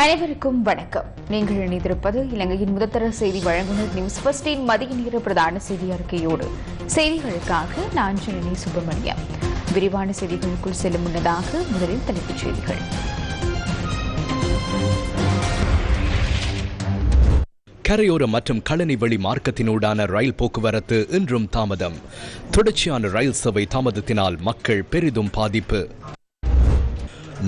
அனைவருக்கும் வணக்கம். நீங்கள் இணைந்திருப்பது இலங்கையின் முதத்தர செய்தி வழங்குனர் நியூஸ் பஸ்டின் மதிய நேர பிரதான செய்தி அறிக்கையோடு. செய்திகளுக்காக நான் ஜனனி சுப்பிரமணியம். விரிவான செய்திகளுக்குள் செல்லும் முன்னதாக முதலில் தலைப்புச் செய்திகள். கரையோர மற்றும் கழனி வழி மார்க்கத்தினூடான ரயில் போக்குவரத்து இன்றும் தாமதம். தொடர்ச்சியான ரயில் சேவை தாமதத்தினால் மக்கள் பெரிதும் பாதிப்பு.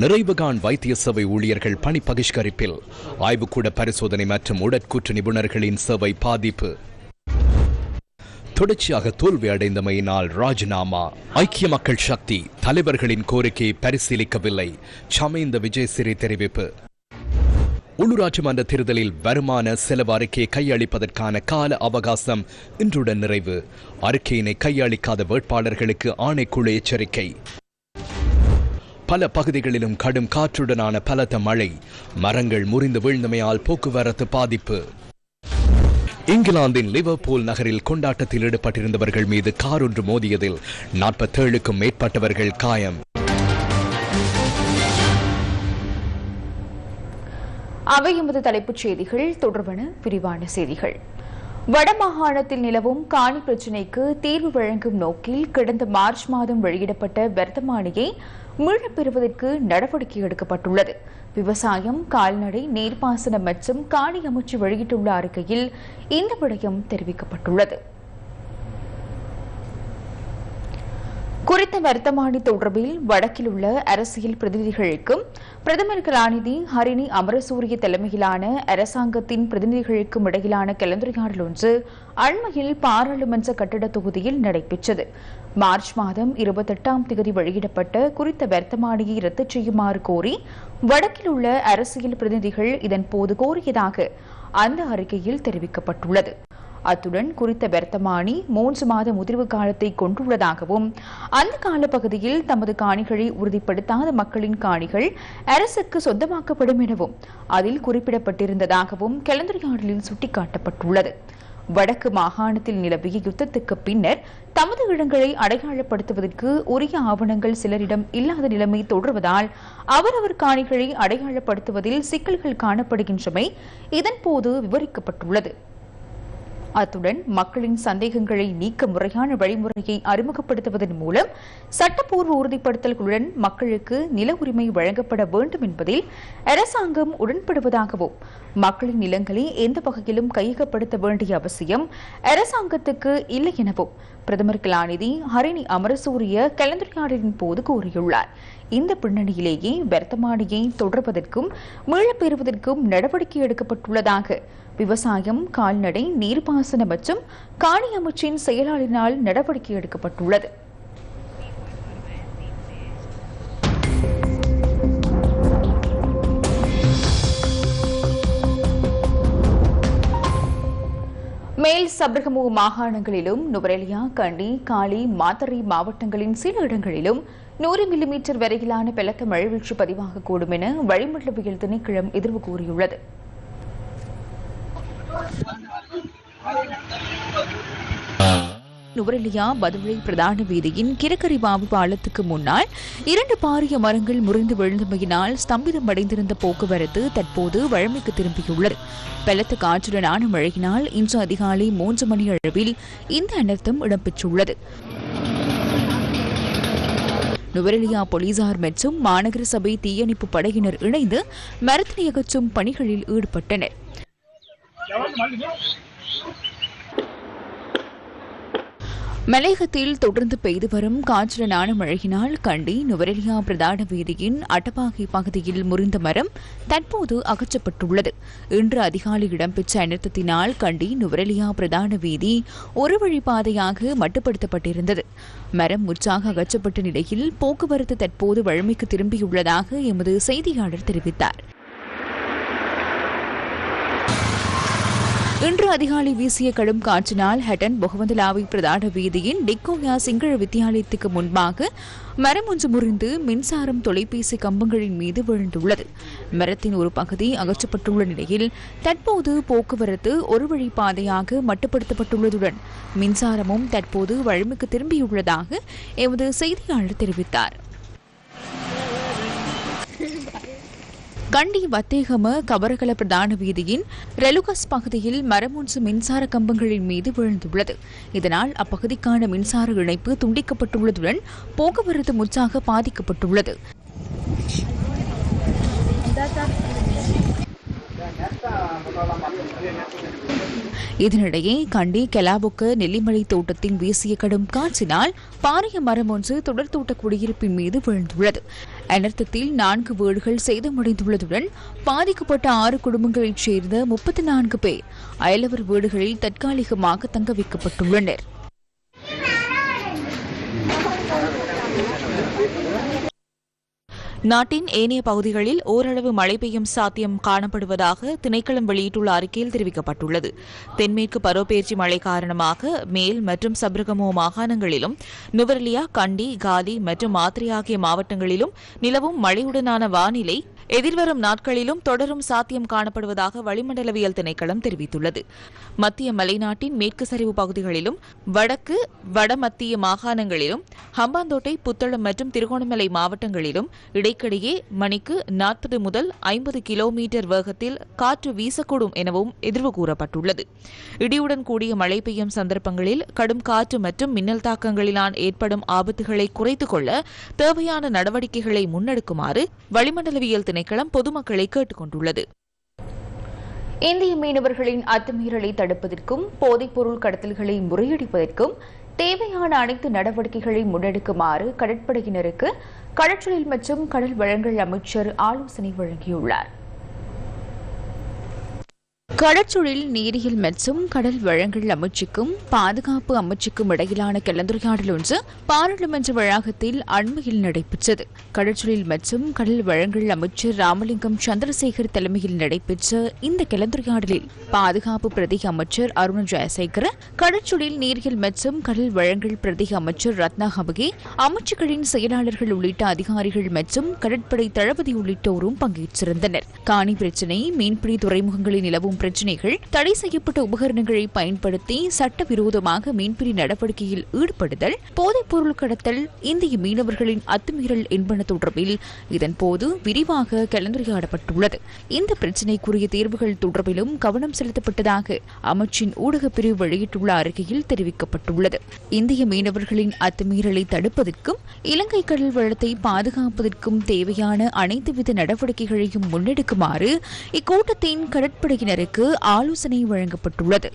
நிறைவுகான் வைத்திய சேவை ஊழியர்கள் பணி பகிஷ்கரிப்பில் ஆய்வுக்கூட பரிசோதனை மற்றும் உடற்கூற்று நிபுணர்களின் சேவை பாதிப்பு. தொடர்ச்சியாக தோல்வி அடைந்தமையினால் ராஜினாமா. ஐக்கிய மக்கள் சக்தி தலைவர்களின் கோரிக்கையை பரிசீலிக்கவில்லை. சமைந்த விஜயசிறி தெரிவிப்பு. உள்ளூராட்சி மன்ற தேர்தலில் வருமான செலவு அறிக்கையை கையளிப்பதற்கான கால அவகாசம் இன்றுடன் நிறைவு. அறிக்கையினை கையளிக்காத வேட்பாளர்களுக்கு ஆணைக்குழு எச்சரிக்கை. பல பகுதிகளிலும் கடும் காற்றுடனான பலத்த மழை மரங்கள் முறிந்து வீழ்ந்தமையால் போக்குவரத்து பாதிப்பு. இங்கிலாந்தின் லிவர்பூல் நகரில் கொண்டாட்டத்தில் ஈடுபட்டிருந்தவர்கள் மீது கார் ஒன்று மோதியதில் நாற்பத்தேழுக்கும் மேற்பட்டவர்கள் காயம். அவை எமது தலைப்புச் செய்திகள். தொடர்பான விரிவான செய்திகள். வடமாகாணத்தில் நிலவும் காணி பிரச்சினைக்கு தீர்வு வழங்கும் நோக்கில் கடந்த மார்ச் மாதம் வெளியிடப்பட்ட வர்த்தமானியை மீளப் பெறுவதற்கு நடவடிக்கை எடுக்கப்பட்டுள்ளது. விவசாயம் கால்நடை நீர்ப்பாசனம் மற்றும் காணி அமைச்சு வெளியிட்டுள்ள அறிக்கையில் இந்த விடயம் தெரிவிக்கப்பட்டுள்ளது. குறித்த வர்த்தமானி தொடர்பில் வடக்கில் உள்ள அரசியல் பிரதிநிதிகளுக்கும் பிரதமர் கலாநிதி ஹரிணி அமரசூரிய தலைமையிலான அரசாங்கத்தின் பிரதிநிதிகளுக்கும் இடையிலான கலந்துரையாடல் ஒன்று அண்மையில் பாராளுமன்ற கட்டிட தொகுதியில் நடைபெற்றது. மார்ச் மாதம் இருபத்தெட்டாம் தேதி வெளியிடப்பட்ட குறித்த வர்த்தமானியை ரத்து செய்யுமாறு கோரி வடக்கில் உள்ள அரசியல் பிரதிநிதிகள் இதன்போது கோரியதாக அந்த அறிக்கையில் தெரிவிக்கப்பட்டுள்ளது. அத்துடன் குறித்த வர்த்தமானி மூன்று மாத முதிர்வு காலத்தை கொண்டுள்ளதாகவும் அந்த காலப்பகுதியில் தமது காணிகளை உறுதிப்படுத்தாத மக்களின் காணிகள் அரசுக்கு சொந்தமாக்கப்படும் எனவும் அதில் குறிப்பிடப்பட்டிருந்ததாகவும் கலந்துரையாடலில் சுட்டிக்காட்டப்பட்டுள்ளது. வடக்கு மாகாணத்தில் நிலவிய யுத்தத்துக்கு பின்னர் தமது இடங்களை அடையாளப்படுத்துவதற்கு உரிய ஆவணங்கள் சிலரிடம் இல்லாத நிலைமை தொடர்வதால் அவரவர் காணிகளை அடையாளப்படுத்துவதில் சிக்கல்கள் காணப்படுகின்றமை இதன்போது விவரிக்கப்பட்டுள்ளது. அத்துடன் மக்களின் சந்தேகங்களை நீக்க முறையான வழிமுறையை அறிமுகப்படுத்துவதன் மூலம் சட்டப்பூர்வ உறுதிப்படுத்தல்களுடன் மக்களுக்கு நில உரிமை வழங்கப்பட வேண்டும் என்பதில் அரசாங்கம் உடன்படுவதாகவும் மக்களின் நிலங்களை எந்த வகையிலும் கையகப்படுத்த வேண்டிய அவசியம் அரசாங்கத்துக்கு இல்லை எனவும் பிரதமர் கலாநிதி ஹரிணி அமரசூரிய கலந்துரையாடலின் போது கூறியுள்ளார். இந்த பின்னணியிலேயே வர்த்தமானியை தொடர்வதற்கும் மீளப் பெறுவதற்கும் நடவடிக்கை எடுக்கப்பட்டுள்ளதாக விவசாயம் கால்நடை நீர்ப்பாசன மற்றும் காணி அமைச்சின் செயலாளரினால் நடவடிக்கை எடுக்கப்பட்டுள்ளது. மேல் சபரகமு மாகாணங்களிலும் நுவரெலியா கண்டி காலி மாத்தறை மாவட்டங்களின் சில இடங்களிலும் நூறு மில்லிமீட்டர் வரையிலான பலத்த மழைவீழ்ச்சி பதிவாகக்கூடும் என வளிமண்டலவியல் திணைக்களம் எதிர்வு கூறியுள்ளது. நுவரெலியா பதுளை பிரதான வீதியின் கிரக்கரிவாவு பாலத்துக்கு முன்னால் இரண்டு பாரிய மரங்கள் முறிந்து விழுந்தமையினால் ஸ்தம்பிதம் அடைந்திருந்த போக்குவரத்து தற்போது வழமைக்கு திரும்பியுள்ளது. பலத்த காற்றுடனான மழையினால் இன்று அதிகாலை மூன்று மணி அளவில் இந்த அனர்த்தம் இடம்பெற்றுள்ளது. நுவரெலியா போலீசார் மற்றும் மாநகர சபை தீயணைப்பு படையினர் இணைந்து மரத்தினை அகற்றும் பணிகளில் ஈடுபட்டனர். மலையகத்தில் தொடர்ந்து பெய்து வரும் காற்றுடனான மழையினால் கண்டி நுவரெலியா பிரதான வீதியின் அட்டபாகை பகுதியில் முறிந்த மரம் தற்போது அகற்றப்பட்டுள்ளது. இன்று அதிகாலை இடம்பெற்ற அனர்த்தத்தினால் கண்டி நுவரெலியா பிரதான வீதி ஒரு வழிப்பாதையாக மட்டுப்படுத்தப்பட்டிருந்தது. மரம் முற்றாக அகற்றப்பட்ட நிலையில் போக்குவரத்து தற்போது வழமைக்கு திரும்பியுள்ளதாக எமது செய்தியாளர் தெரிவித்தார். இன்று அதிகாலை வீசிய கடும் காற்றினால் ஹட்டன் பொகவந்தலாவை பிரதான வீதியின் டிக்கோயா சிங்கள வித்தியாலயத்துக்கு முன்பாக மரம் ஒன்று முறிந்து மின்சாரம் தொலைபேசி கம்பங்களின் மீது விழுந்துள்ளது. மரத்தின் ஒரு பகுதி அகற்றப்பட்டுள்ள நிலையில் தற்போது போக்குவரத்து ஒரு வழி பாதையாக மட்டுப்படுத்தப்பட்டுள்ளதுடன் மின்சாரமும் தற்போது வழமைக்கு திரும்பியுள்ளதாக எமது செய்தியாளர் தெரிவித்தார். கண்டி வத்தேகம கபரகல பிரதான வீதியின் ரெலுகஸ் பகுதியில் மரமொன்று மின்சார கம்பங்களின் மீது விழுந்துள்ளது. இதனால் அப்பகுதிக்கான மின்சார இணைப்பு துண்டிக்கப்பட்டுள்ளதுடன் போக்குவரத்து முற்றாக பாதிக்கப்பட்டுள்ளது. இதனிடையே கண்டி கெலாபுக்க நெல்லிமலை தோட்டத்தின் வீசிய கடும் காற்றினால் பாரிய மரம் ஒன்று தொடர் தோட்ட குடியிருப்பின் மீது விழுந்துள்ளது. அனர்த்தத்தில் நான்கு வீடுகள் சேதமடைந்துள்ளதுடன் பாதிக்கப்பட்ட ஆறு குடும்பங்களைச் சேர்ந்த முப்பத்தி நான்கு பேர் அயலவர் வீடுகளில் தற்காலிகமாக தங்க வைக்கப்பட்டுள்ளனர். நாட்டின் ஏனைய பகுதிகளில் ஓரளவு மழை பெய்யும் சாத்தியம் காணப்படுவதாக திணைக்களம் வெளியிட்டுள்ள அறிக்கையில் தெரிவிக்கப்பட்டுள்ளது. தென்மேற்கு பருவப்பெயர்ச்சி மழை காரணமாக மேல் மற்றும் சப்ரகமோ மாகாணங்களிலும் நுவரெலியா கண்டி காலி மற்றும் மாத்திரை ஆகிய மாவட்டங்களிலும் நிலவும் மழையுடனான வானிலை எதிர்வரும் நாட்களிலும் தொடரும் சாத்தியம் காணப்படுவதாக வளிமண்டலவியல் திணைக்களம் தெரிவித்துள்ளது. மத்திய மலைநாட்டின் மேற்கு சரிவு பகுதிகளிலும் வடக்கு வடமத்திய மாகாணங்களிலும் ஹம்பாந்தோட்டை புத்தளம் மற்றும் திருகோணமலை மாவட்டங்களிலும் இடைக்கிடையே மணிக்கு நாற்பது முதல் ஐம்பது கிலோமீட்டர் வேகத்தில் காற்று வீசக்கூடும் எனவும் எதிர்வு கூறப்பட்டுள்ளது. இடியுடன் கூடிய மழை பெய்யும் சந்தர்ப்பங்களில் கடும் காற்று மற்றும் மின்னல் தாக்கங்களினால் ஏற்படும் ஆபத்துகளை குறைத்துக் கொள்ள தேவையான நடவடிக்கைகளை முன்னெடுக்குமாறு வளிமண்டலவியல் திணை திணைக்களம் பொதுமக்களை கேட்டுக் கொண்டுள்ளது இந்திய மீனவர்களின் அத்துமீறலை தடுப்பதற்கும் போதைப்பொருள் கடத்தல்களை முறியடிப்பதற்கும் தேவையான அனைத்து நடவடிக்கைகளை முன்னெடுக்குமாறு கடற்படையினருக்கு கடற்றொழில் மற்றும் கடல் வளங்கள் அமைச்சர் ஆலோசனை வழங்கியுள்ளார். கடற்றொழில் நீரியல் மற்றும் கடல் வளங்கள் அமைச்சுக்கும் பாதுகாப்பு அமைச்சுக்கும் இடையிலான கலந்துரையாடல் ஒன்று பாராளுமன்ற வளாகத்தில் அண்மையில் நடைபெற்றது. கடற்றொழில் மற்றும் கடல் வளங்கள் அமைச்சர் ராமலிங்கம் சந்திரசேகர் தலைமையில் நடைபெற்ற இந்த கலந்துரையாடலில் பாதுகாப்பு பிரதி அமைச்சர் அருண் ஜெயசேகர கடற்றொழில் நீரியல் மற்றும் கடல் வளங்கள் பிரதி அமைச்சர் ரத்னா ஹபகே அமைச்சுகளின் செயலாளர்கள் உள்ளிட்ட அதிகாரிகள் மற்றும் கடற்படை தளபதி உள்ளிட்டோரும் பங்கேற்றிருந்தனர். காணி பிரச்சினை மீன்பிடி துறைமுகங்களில் நிலவும் பிரச்சினைகள் தடை செய்யப்பட்ட உபகரணங்களை பயன்படுத்தி சட்டவிரோதமாக மீன்பிடி நடவடிக்கையில் ஈடுபடுதல் போதைப்பொருள் கடத்தல் இந்திய மீனவர்களின் அத்துமீறல் என்பன தொடர்பில் இதன்போது விரிவாக கலந்துரையாடப்பட்டுள்ளது. இந்த பிரச்சினைக்குரிய தீர்வுகள் தொடர்பிலும் கவனம் செலுத்தப்பட்டதாக அமைச்சின் ஊடகப் பிரிவு வெளியிட்டுள்ள அறிக்கையில் தெரிவிக்கப்பட்டுள்ளது. இந்திய மீனவர்களின் அத்துமீறலை தடுப்பதற்கும் இலங்கை கடல் வளத்தை பாதுகாப்பதற்கும் தேவையான அனைத்துவித நடவடிக்கைகளையும் முன்னெடுக்குமாறு இக்கூட்டத்தின் கடற்படையினருக்கு ஆலோசனை வழங்கப்பட்டுள்ளது.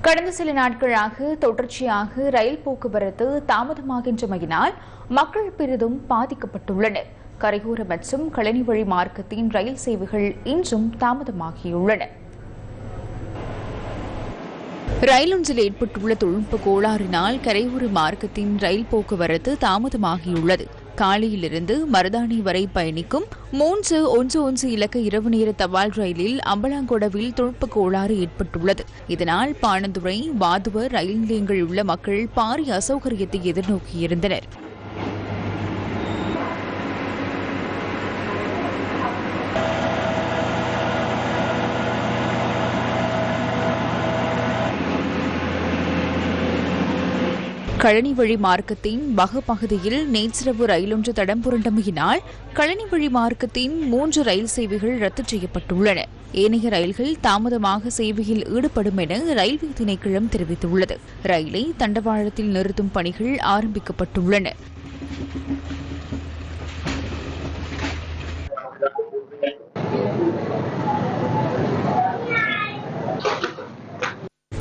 கடந்த சில நாட்களாக தொடர்ச்சியாக ரயில் போக்குவரத்து தாமதமாகின்றமையினால் மக்கள் பெரிதும் பாதிக்கப்பட்டுள்ளனர். கரையோர மற்றும் கழனி வழி மார்க்கத்தின் ரயில் சேவைகள் இன்றும் தாமதமாகியுள்ளன. ரயில் ஒன்றில் ஏற்பட்டுள்ள தொழில்நுட்ப கோளாறினால் கரையோர மார்க்கத்தின் ரயில் போக்குவரத்து தாமதமாகியுள்ளது. காலையிலிருந்து மருதாணி வரை பயணிக்கும் மூன்று ஒன்று ஒன்று இலக்க இரவு நேர தபால் ரயிலில் அம்பலாங்கொடவில் தொழுப்பு கோளாறு ஏற்பட்டுள்ளது. இதனால் பாணந்துறை வாதுவர் ரயில் நிலையங்களில் உள்ள மக்கள் பாரிய அசௌகரியத்தை எதிர்நோக்கியிருந்தனர். கழனி வழி மார்க்கத்தின் பக பகுதியில் நேற்றிரவு ரயிலொன்று தடம் புரண்டமையினால் கழனி வழி மார்க்கத்தின் மூன்று ரயில் சேவைகள் ரத்து செய்யப்பட்டுள்ளன. ஏனைய ரயில்கள் தாமதமாக சேவையில் ஈடுபடும் என ரயில்வே திணைக்களம் தெரிவித்துள்ளது. ரயிலை தண்டவாளத்தில் நிறுத்தும் பணிகள் ஆரம்பிக்கப்பட்டுள்ளன.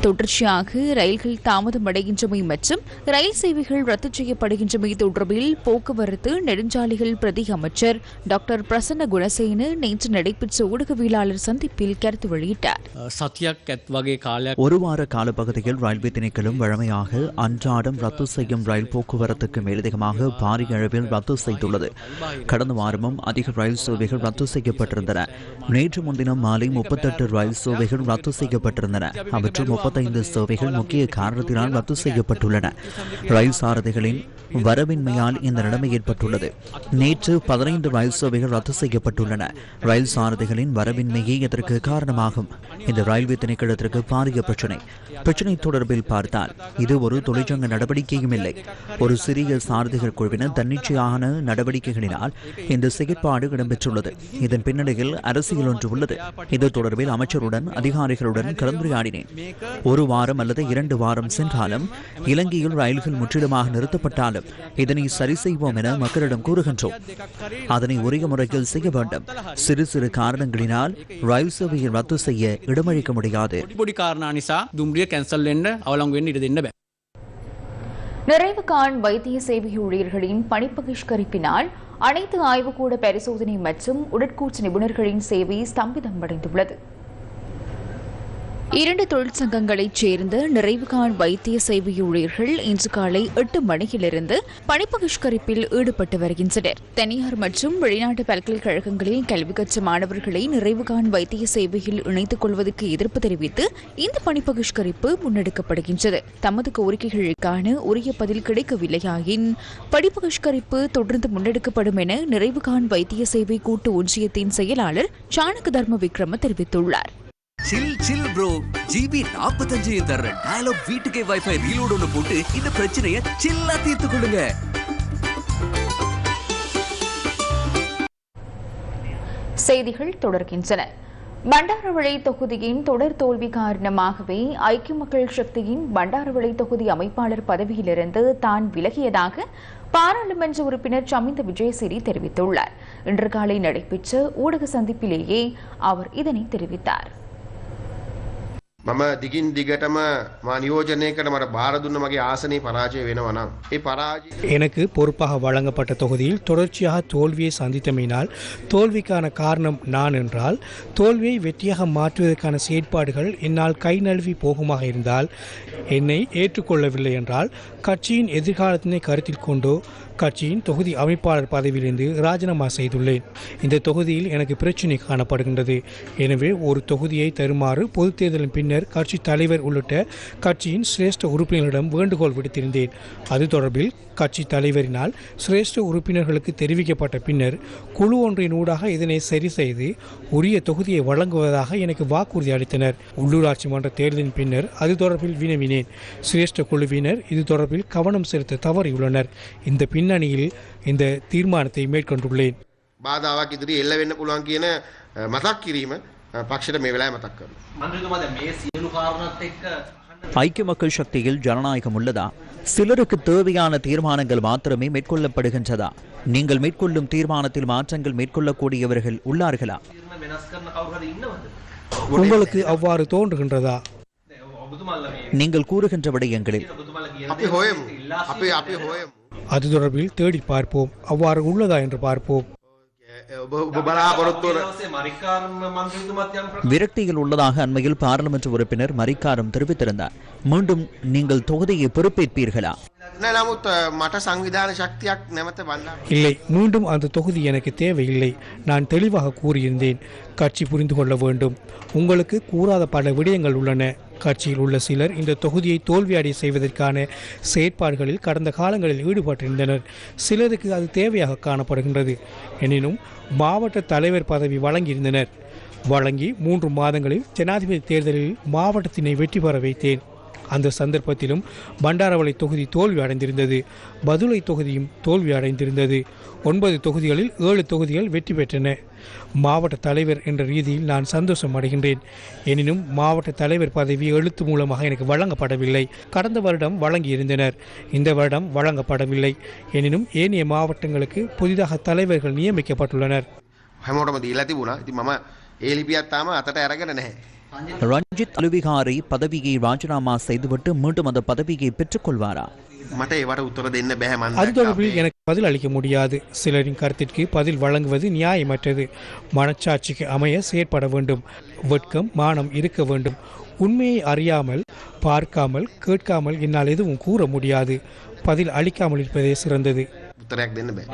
தொடர்ச்சியாக ரயில்கள் தாமதம் அடைகின்றமை மற்றும் ரயில் சேவைகள் ரத்து செய்யப்படுகின்றமை தொடர்பில் போக்குவரத்து நெடுஞ்சாலைகள் பிரதி அமைச்சர் டாக்டர் பிரசன்ன குணசேன நேற்று நடைபெற்ற ஊடகவியலாளர் சந்திப்பில் கருத்து வெளியிட்டார். ஒரு வார காலப்பகுதியில் ரயில்வே திணைக்களும் வழமையாக அன்றாடம் ரத்து செய்யும் ரயில் போக்குவரத்துக்கு மேலதிகமாக பாரிய அளவில் ரத்து செய்துள்ளது. கடந்த வாரமும் அதிக ரயில் சேவைகள் ரத்து செய்யப்பட்டிருந்தன. நேற்று முன்தினம் மாலை முப்பத்தெட்டு ரயில் சேவைகள் ரத்து செய்யப்பட்டிருந்தன. அவற்றில் முப்பத்தி முப்பத்தைந்து சேவைகள் முக்கிய காரணத்தினால் ரத்து செய்யப்பட்டுள்ளன. ரயில் சாரதிகளின் வரவின்மையால் இந்த நிலைமை ஏற்பட்டுள்ளது. நேற்று பதினைந்து ரயில் சேவைகள் ரத்து செய்யப்பட்டுள்ளன. ரயில் சாரதிகளின் வரவின்மையே இதற்கு காரணமாகும். இந்த ரயில்வே திணைக்களத்திற்கு பாரிய பிரச்சினை. பிரச்சினை தொடர்பில் பார்த்தால் இது ஒரு தொழிற்சங்க நடவடிக்கையும் இல்லை. ஒரு சிறிய சாரதிகள் குழுவினர் தன்னிச்சையான நடவடிக்கைகளினால் இந்த செயற்பாடு இடம்பெற்றுள்ளது. இதன் பின்னணியில் அரசியல் ஒன்று உள்ளது. இது தொடர்பில் அமைச்சருடன் அதிகாரிகளுடன் கலந்துரையாடினேன். ஒரு வாரம் அல்லது இரண்டு வாரம் சென்றாலும் இலங்கையில் ரயில்கள் முற்றிலுமாக நிறுத்தப்பட்டாலும் வேண்டும். இதனை சரி செய்வோம் என மக்களிடம் கூறுகின்றோம். அதனை உரிய முறையில் செய்ய வேண்டும். சிறு சிறு காரணங்களினால் ரயில் சேவையை ரத்து செய்ய இடமளிக்க முடியாது. நிறைவு காண் வைத்திய சேவை ஊழியர்களின் பணி பகிஷ்கரிப்பினால் அனைத்து ஆய்வுக்கூட பரிசோதனை மற்றும் உடற்கூற்று நிபுணர்களின் சேவை ஸ்தம்பிதம் அடைந்துள்ளது இரண்டு தொழிற்சங்கங்களைச் சேர்ந்த நிறைவுகாண் வைத்திய சேவை ஊழியர்கள் இன்று காலை எட்டு மணியிலிருந்து பணிப்பகிஷ்கரிப்பில் ஈடுபட்டு வருகின்றனர். தனியார் மற்றும் வெளிநாட்டு பல்கலைக்கழகங்களில் கல்வி கற்ற மாணவர்களை நிறைவுகான் வைத்திய சேவையில் இணைத்துக் கொள்வதற்கு எதிர்ப்பு தெரிவித்து இந்த பணிப்பகிஷ்கரிப்பு முன்னெடுக்கப்படுகின்றது. தமது கோரிக்கைகளுக்கான உரிய பதில் கிடைக்கவில்லையாயின் பணிப்பகிஷ்கரிப்பு தொடர்ந்து முன்னெடுக்கப்படும் என நிறைவுகான் வைத்திய சேவை கூட்டு ஒன்றியத்தின் செயலாளர் சாணக்க தர்ம விக்ரம தெரிவித்துள்ளார். சில் சில் ப்ரோ ஜிபி நாற்பத்தஞ்சு தர்ற டயலாக் வீட்டுக்கே வைஃபை ரீலோட் ஒன்று போட்டு இந்த பிரச்சனையை சில்லா தீர்த்து கொள்ளுங்க. செய்திகள் தொடர்கின்றன. பண்டாரவளை தொகுதியின் தொடர் தோல்வி காரணமாகவே ஐக்கிய மக்கள் சக்தியின் பண்டாரவளை தொகுதி அமைப்பாளர் பதவியிலிருந்து தான் விலகியதாக பாராளுமன்ற உறுப்பினர் சமிந்த விஜயசிறி தெரிவித்துள்ளார். இன்று காலை நடைபெற்ற ஊடக சந்திப்பிலேயே அவர் இதனை தெரிவித்தார். මම දිගින් දිගටම මා නියෝජනයකට මට බාර දුන්න මගේ ආසනයේ පරාජය වෙනවා නම් ඒ පරාජය எனக்கு பொறுப்பாக வழங்கப்பட்ட தொகுதியில் தொடர்ச்சியாக தோல்வியை சந்தித்தமையினால் தோல்விக்கான காரணம் நான் என்றால் தோல்வியை வெற்றியாக மாற்றுவதற்கான செயற்பாடுகள் என்னால் கை நழுவி போகுமாக இருந்தால் என்னை ஏற்றுக்கொள்ளவில்லை என்றால் கட்சியின் எதிர்காலத்தினை கருத்தில் கொண்டு கட்சியின் தொகுதி அமைப்பாளர் பதவியிலிருந்து ராஜினாமா செய்துள்ளேன். இந்த தொகுதியில் எனக்கு பிரச்சினை காணப்படுகின்றது. எனவே ஒரு தொகுதியை தருமாறு பொதுத் தேர்தலின் பின்னர் கட்சி தலைவர் உள்ளிட்ட கட்சியின் சிரேஷ்ட உறுப்பினர்களிடம் வேண்டுகோள் விடுத்திருந்தேன். அது தொடர்பில் கட்சி தலைவரினால் சிரேஷ்ட உறுப்பினர்களுக்கு தெரிவிக்கப்பட்ட பின்னர் குழு ஒன்றின் ஊடாக இதனை சரி செய்து உரிய தொகுதியை வழங்குவதாக எனக்கு வாக்குறுதி அளித்தனர் உள்ளூராட்சி மன்ற தேர்தலின் பின்னர் அது தொடர்பில் வினவினேன் சிரேஷ்ட குழுவினர் இது தொடர்பில் கவனம் செலுத்த தவறியுள்ளனர் இந்த பின்னணியில் இந்த தீர்மானத்தை மேற்கொண்டுள்ளேன் බාධාවක් ඉදිරි එල්ල වෙන්න පුළුවන් කියන අ, මතක් කිරීම අ, පක්ෂයට මේ වෙලාවේ මතක් කරනවා. ஐக்கிய மக்கள் சக்தியில் ஜனநாயகம் உள்ளதா? சிலருக்கு தேவையான தீர்மானங்கள் மாத்திரமே மேற்கொள்ளப்படுகின்றதா? நீங்கள் மேற்கொள்ளும் தீர்மானத்தில் மாற்றங்கள் மேற்கொள்ளக்கூடியவர்கள் உள்ளார்களா? உங்களுக்கு அவ்வாறு தோன்றுகின்றதா? நீங்கள் கூறுகின்ற விடயங்களில். அது தொடர்பில் தேடி பார்ப்போம். அவ்வாறு உள்ளதா என்று பார்ப்போம். விரக்தியில் உள்ளதாக அண்மையில் பாராளுமன்ற உறுப்பினர் மரிக்காரம் தெரிவித்திருந்தார் மீண்டும் நீங்கள் தொகுதியை பொறுப்பேற்பீர்களா இல்லை மீண்டும் அந்த தொகுதி எனக்கு தேவையில்லை நான் தெளிவாக கூறியிருந்தேன் கட்சி புரிந்து கொள்ள வேண்டும் உங்களுக்கு கூறாத பல விடயங்கள் உள்ளன கட்சியில் உள்ள சிலர் இந்த தொகுதியை தோல்வியடை செய்வதற்கான செயற்பாடுகளில் கடந்த காலங்களில் ஈடுபட்டிருந்தனர். சிலருக்கு அது தேவையாக காணப்படுகின்றது. எனினும் மாவட்ட தலைவர் பதவி வழங்கியிருந்தனர். வழங்கி மூன்று மாதங்களில் ஜனாதிபதி தேர்தலில் மாவட்டத்தினை வெற்றி பெற வைத்தேன். அந்த சந்தர்ப்பத்திலும் பண்டாரவளை தொகுதி தோல்வி அடைந்திருந்தது பதுளை தொகுதியும் தோல்வி அடைந்திருந்தது ஒன்பது தொகுதிகளில் ஏழு தொகுதிகள் வெற்றி பெற்றன. மாவட்ட தலைவர் என்ற ரீதியில் நான் சந்தோஷம் அடைகின்றேன். எனினும் மாவட்ட தலைவர் பதவி எழுத்து மூலமாக எனக்கு வழங்கப்படவில்லை. கடந்த வருடம் வழங்கியிருந்தனர் இந்த வருடம் வழங்கப்படவில்லை. எனினும் ஏனைய மாவட்டங்களுக்கு புதிதாக தலைவர்கள் நியமிக்கப்பட்டுள்ளனர். ரஞ்சித் அலுவிகாரி பதவியை ராஜினாமா செய்துவிட்டு மீண்டும் அந்த பதவியை பெற்றுக்கொள்வாரா මට ඒවට උත්තර දෙන්න බැහැ මන් அது දැක්කා தொடர்பில் අපේ- எனக்கு பதில் அளிக்க முடியாது சிலரின் கருத்திற்கு பதில் வழங்குவது நியாயமற்றது மனச்சாட்சிக்கு அமைய செயற்பட வேண்டும் வெட்கம் மானம் இருக்க வேண்டும் உண்மையை அறியாமல் பார்க்காமல் கேட்காமல் என்னால் எதுவும் கூற முடியாது பதில் அளிக்காமல் இருப்பதே சிறந்தது උත්තරයක් දෙන්න බෑ.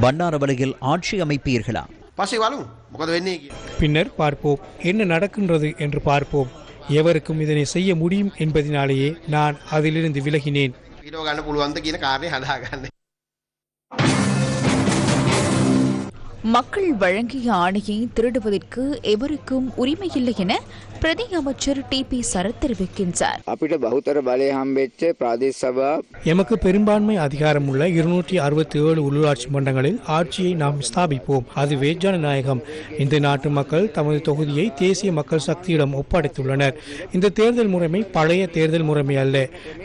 பண்டாரவளையில் ஆட்சி அமைப்பீர்களா පස්සේ බලමු. මොකද වෙන්නේ කියලා. பின்னர் பார்ப்போம் என்ன நடக்கின்றது என்று பார்ப்போம் எவருக்கும் இதனை செய்ய முடியும் என்பதினாலேயே நான் அதிலிருந்து விலகினேன் ඊට ගන්න පුළුවන්ද කියන කාරණය හදාගන්න. மக்கள் வழங்கிய ஆணையை திருடுவதற்கு எவருக்கும் உரிமையில்லை என பிரதி அமைச்சர் டி பி சரத் தெரிவிக்கின்றார் අපිට බහුතර බලය හම්බෙච්ච ප්‍රාදේශ සභා எமக்கு பெரும்பான்மை அதிகாரம் உள்ள இருநூற்றி அறுபத்தி ஏழு உள்ளூராட்சி மன்றங்களில் ஆட்சியை நாம் ஸ்தாபிப்போம் அதுவே ஜனநாயகம் இந்த நாட்டு மக்கள் தமது தொகுதியை தேசிய மக்கள் சக்தியிடம் ஒப்படைத்துள்ளனர் இந்த தேர்தல் முறைமை பழைய தேர்தல் முறைமை அல்ல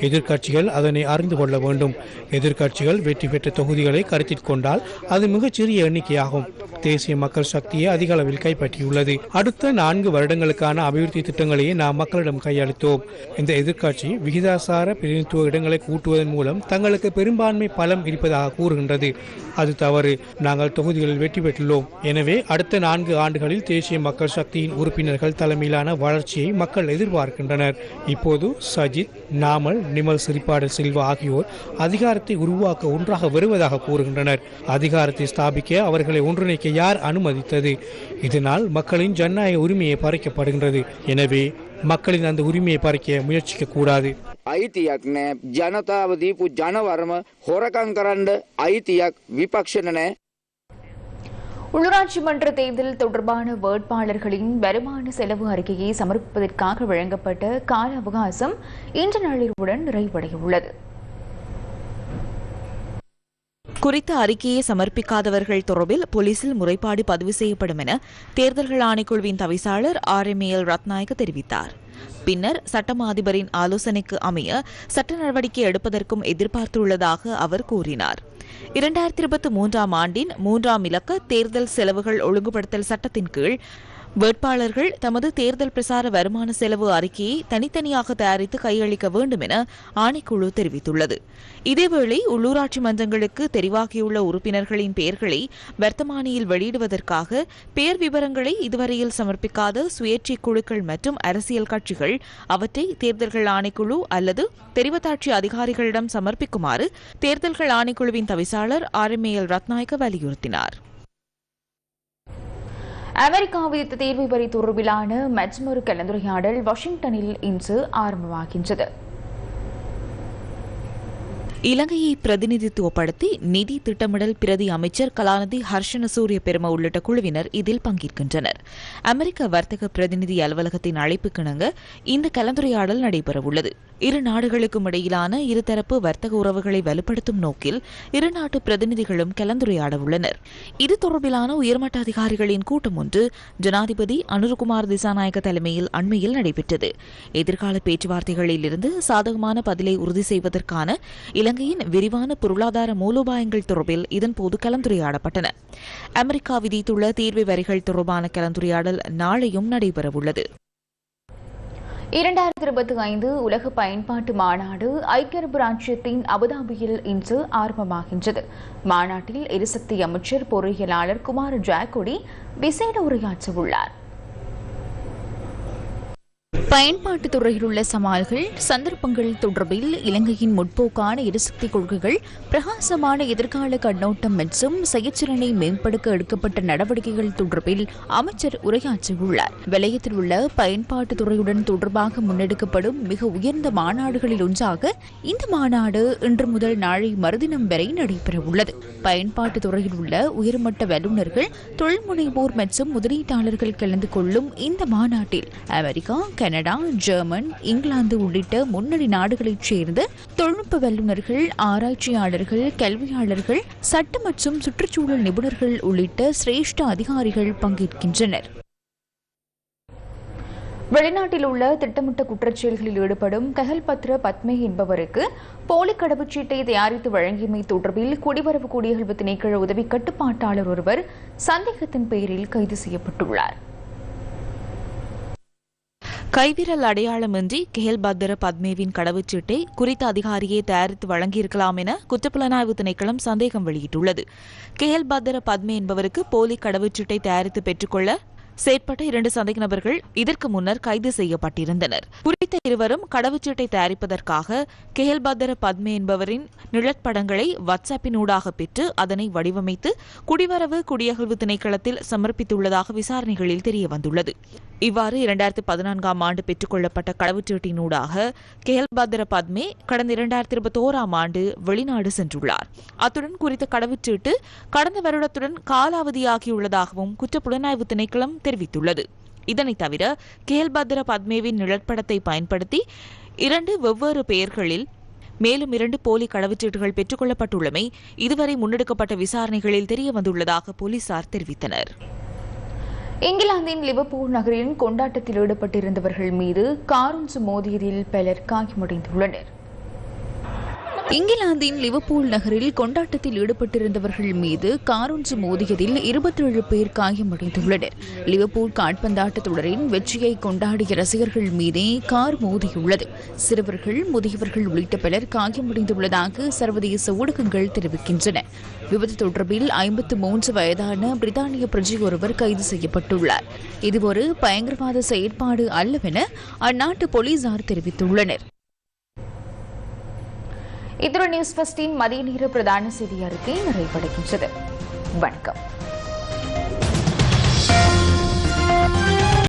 எதிர்க்கட்சிகள் அதனை அறிந்து கொள்ள வேண்டும் எதிர்க்கட்சிகள் வெற்றி பெற்ற தொகுதிகளை கருத்தில் கொண்டால் அது மிகச்சிறிய எண்ணிக்கையாகும் தேசிய மக்கள் சக்தியை அதிக அளவில் கைப்பற்றியுள்ளது. அடுத்த நான்கு வருடங்களுக்கான அபிவிருத்தி திட்டங்களையே நாம் மக்களிடம் கையளித்தோம். இந்த எதிர்க்கட்சி விகிதாசார பிரதிநிதித்துவ இடங்களை கூட்டுவதன் மூலம் தங்களுக்கு பெரும்பான்மை பலம் இருப்பதாக கூறுகின்றது. அது தவறு. நாங்கள் தொகுதிகளில் வெற்றி பெற்றுள்ளோம். எனவே அடுத்த நான்கு ஆண்டுகளில் தேசிய மக்கள் சக்தியின் உறுப்பினர்கள் தலைமையிலான வளர்ச்சியை மக்கள் எதிர்பார்க்கின்றனர். இப்போது சஜித் நாமல் நிமல் சிரிப்பாடல் சில்வா ஆகியோர் அதிகாரத்தை உருவாக்க ஒன்றாக வருவதாக கூறுகின்றனர். அதிகாரத்தை ஸ்தாபிக்க அவர்களை ஒன்றிணைக்க யார் அனுமதித்தது இதனால் மக்களின் ஜனநாயக உரிமையை பறிக்கப்படுகின்றது எனவே மக்களின் அந்த உரிமையை பறிக்க முயற்சிக்க கூடாது අයිතියක් නෑ ජනතාව දීපු ජනවර්ම හොරකං කරන්න අයිතියක් විපක්ෂණ නෑ உள்ளூராட்சி மன்ற தேர்தல் தொடர்பான வேட்பாளர்களின் வருமான செலவு அறிக்கையை சமர்ப்பிப்பதற்காக வழங்கப்பட்ட கால அவகாசம் இன்று நள்ளிரவுடன் நிறைவடைய உள்ளது குறித்த அறிக்கையை சமர்ப்பிக்காதவர்கள் தொடர்பில் போலீசில் முறைப்பாடு பதிவு செய்யப்படும் என தேர்தல்கள் ஆணைக்குழுவின் தவிசாளர் ஆர் எம் எல் ரத்நாயக்க தெரிவித்தார். பின்னர் சட்டமா அதிபரின் ஆலோசனைக்கு அமைய சட்ட நடவடிக்கை எடுப்பதற்கும் எதிர்பார்த்துள்ளதாக அவர் கூறினார். இரண்டாயிரத்தி இருபத்தி மூன்றாம் ஆண்டின் மூன்றாம் இலக்க தேர்தல் செலவுகள் ஒழுங்குபடுத்தல் சட்டத்தின் கீழ் வேட்பாளர்கள் தமது தேர்தல் பிரசார வருமான செலவு அறிக்கையை தனித்தனியாக தயாரித்து கையளிக்க வேண்டும் என ஆணைக்குழு தெரிவித்துள்ளது. இதேவேளை உள்ளூராட்சி மன்றங்களுக்கு தெரிவாகியுள்ள உறுப்பினர்களின் பெயர்களை வர்த்தமானியில் வெளியிடுவதற்காக பெயர் விவரங்களை இதுவரையில் சமர்ப்பிக்காத சுயேட்சை குழுக்கள் மற்றும் அரசியல் கட்சிகள் அவற்றை தேர்தல்கள் ஆணைக்குழு அல்லது தெரிவத்தாட்சி அதிகாரிகளிடம் சமர்ப்பிக்குமாறு தேர்தல்கள் ஆணைக்குழுவின் தவிசாளர் ஆர் எம் எல் ரத்நாயக்க வலியுறுத்தினார். அமெரிக்கா விதித்த தீர்வு வரி தொடர்பிலான மற்றொரு கலந்துரையாடல் வாஷிங்டனில் இன்று ஆரம்பமாகின்றது. இலங்கையை பிரதிநிதித்துவப்படுத்தி நிதி திட்டமிடல் பிரதி அமைச்சர் கலாநிதி ஹர்ஷன சூரிய பெரும உள்ளிட்ட குழுவினர் இதில் பங்கேற்கின்றனர். அமெரிக்க வர்த்தக பிரதிநிதி அலுவலகத்தின் அழைப்புக்கிணங்க இந்த கலந்துரையாடல் நடைபெறவுள்ளது. இரு நாடுகளுக்கும் இடையிலான இருதரப்பு வர்த்தக உறவுகளை வலுப்படுத்தும் நோக்கில் இரு நாட்டு பிரதிநிதிகளும் கலந்துரையாட உள்ளனர் இது தொடர்பிலான உயர்மட்ட அதிகாரிகளின் கூட்டம் ஒன்று ஜனாதிபதி அனுருகுமார் திசாநாயக்க தலைமையில் அண்மையில் நடைபெற்றது. எதிர்கால பேச்சுவார்த்தைகளில் இருந்து சாதகமான பதிலை உறுதி செய்வதற்கான இலங்கையின் விரிவான பொருளாதார மூலோபாயங்கள் தொடர்பில் இதன்போது கலந்துரையாடப்பட்டன. அமெரிக்கா விதித்துள்ள தீர்வு வரிகள் தொடர்பான கலந்துரையாடல் நாளையும் நடைபெறவுள்ளது. இரண்டாயிரத்தி இருபத்தி ஐந்து உலக பயன்பாட்டு மாநாடு ஐக்கிய அரபு அபுதாபியில் இன்று ஆரம்பமாகின்றது. மாநாட்டில் எரிசக்தி அமைச்சர் பொறியியலாளர் குமார் ஜாக்கொடி விசேட உரையாற்றவுள்ளார். பயன்பாட்டுத் துறையில் உள்ள சவால்கள் சந்தர்ப்பங்கள் தொடர்பில் இலங்கையின் முற்போக்கான எரிசக்தி கொள்கைகள் பிரகாசமான எதிர்கால கண்ணோட்டம் மற்றும் செயற்திறனை மேம்படுத்த எடுக்கப்பட்ட நடவடிக்கைகள் தொடர்பில் அமைச்சர் உரையாற்றியுள்ளார் வலயத்தில் உள்ள பயன்பாட்டுத் துறையுடன் தொடர்பாக முன்னெடுக்கப்படும் மிக உயர்ந்த மாநாடுகளில் ஒன்றாக இந்த மாநாடு இன்று முதல் நாளை மறுதினம் வரை நடைபெறவுள்ளது. பயன்பாட்டுத் துறையில் உள்ள உயர்மட்ட வல்லுநர்கள் தொழில் முனைவோர் மற்றும் முதலீட்டாளர்கள் கலந்து கொள்ளும் இந்த மாநாட்டில் அமெரிக்கா கனடா ஜெர்மன் இங்கிலாந்து உள்ளிட்ட முன்னணி நாடுகளைச் சேர்ந்த தொழில்நுட்ப வல்லுநர்கள் ஆராய்ச்சியாளர்கள் கல்வியாளர்கள் சட்ட மற்றும் சுற்றுச்சூழல் நிபுணர்கள் உள்ளிட்ட சிரேஷ்ட அதிகாரிகள் பங்கேற்கின்றனர். வெளிநாட்டில் உள்ள திட்டமிட்ட குற்றச்செயல்களில் ஈடுபடும் கஹல்பத்ர பத்மே என்பவருக்கு போலி கடவுச்சீட்டை தயாரித்து வழங்கியமை தொடர்பில் குடிவரவு குடியகல்வு திணைக்கள உதவி கட்டுப்பாட்டாளர் ஒருவர் சந்தேகத்தின் பெயரில் கைது செய்யப்பட்டுள்ளார். கைவிரல் அடையாளமின்றி கெஹல் பத்ர பத்மேவின் கடவுச்சீட்டை குறித்த அதிகாரியே தயாரித்து வழங்கியிருக்கலாம் என குற்றப்புலனாய்வு திணைக்களம் சந்தேகம் வெளியிட்டுள்ளது. கெஹல் பத்ர பத்மே என்பவருக்கு போலி கடவுச்சீட்டை தயாரித்து பெற்றுக்கொள்ள செயற்பட்ட இரண்டு சந்தேக நபர்கள் இதற்கு முன்னர் கைது செய்யப்பட்டிருந்தனர். குறித்த இருவரும் கடவுச்சீட்டை தயாரிப்பதற்காக கெஹல்பத்தர பத்மே என்பவரின் நிழற்படங்களை வாட்ஸ்அப்பினூடாக பெற்று அதனை வடிவமைத்து குடிவரவு குடியகழ்வு திணைக்களத்தில் சமர்ப்பித்துள்ளதாக விசாரணைகளில் தெரியவந்துள்ளது. இவ்வாறு இரண்டாயிரத்தி பதினான்காம் ஆண்டு பெற்றுக் கொள்ளப்பட்ட கடவுச்சீட்டினூடாக கெஹல்பத்தர பத்மே கடந்த இரண்டாயிரத்தி இருபத்தி ஓராம் ஆண்டு வெளிநாடு சென்றுள்ளார். அத்துடன் குறித்த கடவுச்சீட்டு கடந்த வருடத்துடன் காலாவதியாகியுள்ளதாகவும் குற்றப்புலனாய்வு திணைக்களம் தெரிவித்துள்ளது. இதனை தவிர கேல்பத்ர பத்மேவின் நிழற்படத்தை பயன்படுத்தி இரண்டு வெவ்வேறு பெயர்களில் மேலும் இரண்டு போலி கடவுச்சீட்டுகள் பெற்றுக் கொள்ளப்பட்டுள்ளமை இதுவரை முன்னெடுக்கப்பட்ட விசாரணைகளில் தெரியவந்துள்ளதாக போலீசார் தெரிவித்தனர். இங்கிலாந்தின் லிவர்பூல் நகரின் கொண்டாட்டத்தில் ஈடுபட்டிருந்தவர்கள் மீது காரொன்று மோதியதில் பலர் காயமடைந்துள்ளனர். இங்கிலாந்தின் லிவர்பூல் நகரில் கொண்டாட்டத்தில் ஈடுபட்டிருந்தவர்கள் மீது காரொன்று மோதியதில் இருபத்தேழு பேர் காயமடைந்துள்ளனர். லிவர்பூல் காட்பந்தாட்ட தொடரின் வெற்றியை கொண்டாடிய ரசிகர்கள் மீதே கார் மோதியுள்ளது. சிறுவர்கள் முதியவர்கள் உள்ளிட்ட பலர் காயமடைந்துள்ளதாக சர்வதேச ஊடகங்கள் தெரிவிக்கின்றன. விபத்து தொடர்பில் ஐம்பத்து மூன்று வயதான பிரித்தானிய பிரஜை ஒருவர் கைது செய்யப்பட்டுள்ளார். இது ஒரு பயங்கரவாத செயற்பாடு அல்லவென அந்நாட்டு போலீசார் தெரிவித்துள்ளனர். இத்துடன் நியூஸ் ஃபஸ்டின் மதிய நேர பிரதான செய்தி அறிக்கை நிறைவடைகின்றது. வணக்கம்.